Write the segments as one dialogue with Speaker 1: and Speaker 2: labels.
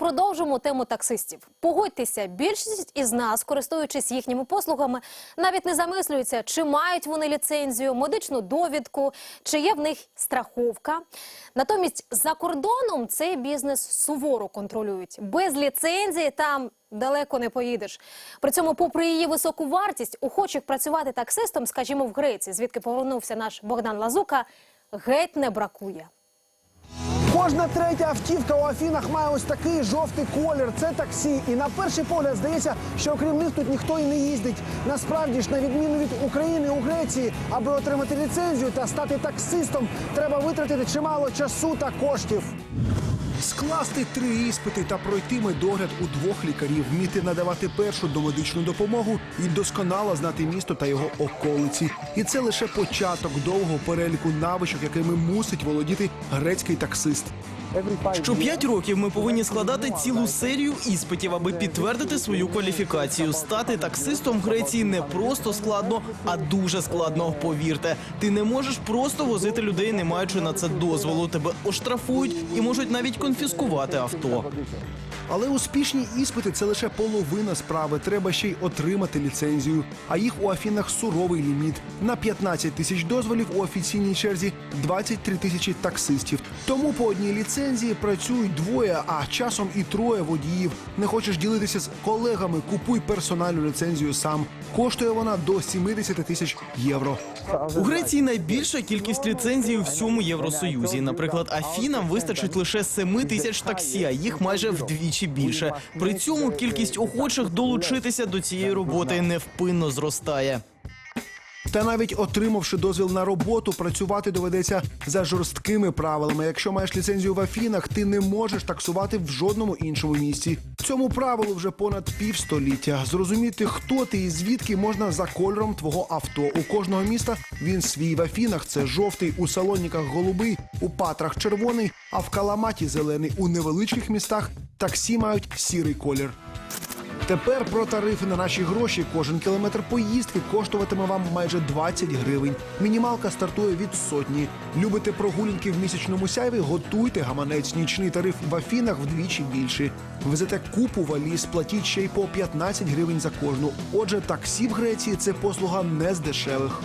Speaker 1: продовжимо тему таксистів. Погодьтеся, більшість із нас, користуючись їхніми послугами, навіть не замислюються, чи мають вони ліцензію, медичну довідку, чи є в них страховка. Натомість за кордоном цей бізнес суворо контролюють. Без ліцензії там далеко не поїдеш. При цьому, попри її високу вартість, охочих працювати таксистом, скажімо, в Греції, звідки повернувся наш Богдан Лазука, геть не бракує.
Speaker 2: Кожна третя автівка у Афінах має ось такий жовтий колір. Це таксі. І на перший погляд здається, що окрім них тут ніхто і не їздить. Насправді ж, на відміну від України у Греції, аби отримати ліцензію та стати таксистом, треба витратити чимало часу та коштів.
Speaker 3: Скласти три іспити та пройти медогляд у двох лікарів, вміти надавати першу домедичну допомогу і досконало знати місто та його околиці. І це лише початок довгого переліку навичок, якими мусить володіти грецький таксист.
Speaker 4: Що п'ять років ми повинні складати цілу серію іспитів, аби підтвердити свою кваліфікацію. Стати таксистом в Греції не просто складно, а дуже складно. Повірте, ти не можеш просто возити людей, не маючи на це дозволу. Тебе оштрафують і можуть навіть конфіскувати авто.
Speaker 3: Але успішні іспити це лише половина справи. Треба ще й отримати ліцензію. А їх у Афінах суровий ліміт. На 15 тисяч дозволів у офіційній черзі 23 тисячі таксистів. Тому по одній ліцензії працюють двоє, а часом і троє водіїв. Не хочеш ділитися з колегами? Купуй персональну ліцензію сам. Коштує вона до 70 тисяч євро.
Speaker 4: У Греції найбільша кількість ліцензій у всьому Євросоюзі. Наприклад, Афінам вистачить лише 7 тисяч таксі, а їх майже вдвічі більше. При цьому кількість охочих долучитися до цієї роботи невпинно зростає.
Speaker 3: Та навіть отримавши дозвіл на роботу, працювати доведеться за жорсткими правилами. Якщо маєш ліцензію в Афінах, ти не можеш таксувати в жодному іншому місці. Цьому правилу вже понад півстоліття. Зрозуміти, хто ти і звідки можна за кольором твого авто. У кожного міста він свій в Афінах. Це жовтий, у салоніках голубий, у патрах червоний, а в каламаті зелений. У невеличких містах таксі мають сірий колір. Тепер про тарифи на наші гроші. Кожен кілометр поїздки коштуватиме вам майже 20 гривень. Мінімалка стартує від сотні. Любите прогулянки в місячному сяйві? Готуйте гаманець. Нічний тариф в Афінах вдвічі більший. Везете купу валіз, платіть ще й по 15 гривень за кожну. Отже, таксі в Греції це послуга не з дешевих.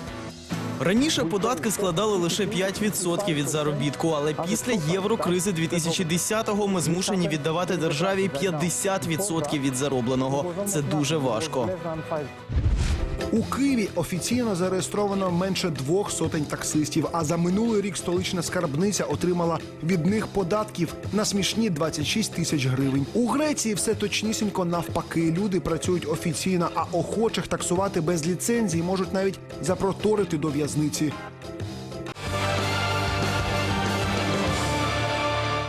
Speaker 4: Раніше податки складали лише 5% від заробітку, але після єврокризи 2010-го ми змушені віддавати державі 50% від заробленого. Це дуже важко.
Speaker 3: У Києві офіційно зареєстровано менше двох сотень таксистів. А за минулий рік столична скарбниця отримала від них податків на смішні 26 тисяч гривень. У Греції все точнісінько навпаки. Люди працюють офіційно, а охочих таксувати без ліцензії можуть навіть запроторити до в'язниці.